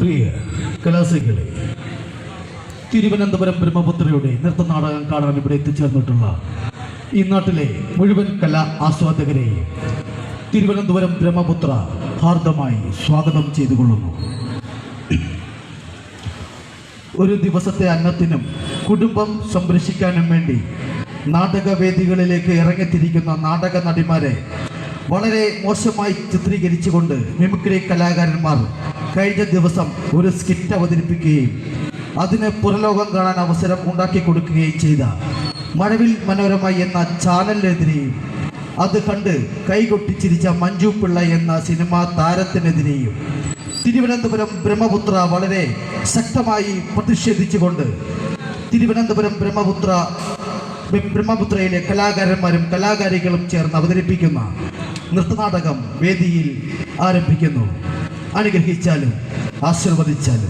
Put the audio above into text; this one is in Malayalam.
പ്രിയ കലാസികളെ തിരുവനന്തപുരം ബ്രഹ്മപുത്രയുടെ നൃത്തനാടകം കാണാൻ ഇവിടെ എത്തിച്ചേർന്നിട്ടുള്ള ഈ നാട്ടിലെ മുഴുവൻ കലാ ആസ്വാദകരെയും തിരുവനന്തപുരം ബ്രഹ്മപുത്ര ഹാർദമായി സ്വാഗതം ചെയ്തുകൊള്ളുന്നു. ഒരു ദിവസത്തെ അന്നത്തിനും കുടുംബം സംരക്ഷിക്കാനും വേണ്ടി നാടകവേദികളിലേക്ക് ഇറങ്ങിത്തിരിക്കുന്ന നാടക നടിമാരെ വളരെ മോശമായി ചിത്രീകരിച്ചുകൊണ്ട് മിമിക്രി കലാകാരന്മാർ കഴിഞ്ഞ ദിവസം ഒരു സ്കിറ്റ് അവതരിപ്പിക്കുകയും അതിന് പുറലോകം കാണാൻ അവസരം ഉണ്ടാക്കി കൊടുക്കുകയും ചെയ്ത മഴവിൽ മനോരമ എന്ന ചാനലിനെതിരെയും അത് കണ്ട് കൈകൊട്ടിച്ചിരിച്ച മഞ്ജു പിള്ള എന്ന സിനിമാ താരത്തിനെതിരെയും തിരുവനന്തപുരം ബ്രഹ്മപുത്ര വളരെ ശക്തമായി പ്രതിഷേധിച്ചുകൊണ്ട് തിരുവനന്തപുരം ബ്രഹ്മപുത്ര ബ്രഹ്മപുത്രയിലെ കലാകാരന്മാരും കലാകാരികളും ചേർന്ന് അവതരിപ്പിക്കുന്ന നൃത്തനാടകം വേദിയിൽ ആരംഭിക്കുന്നു. అనుగ్రహించాలి ఆశీర్వదించాలి.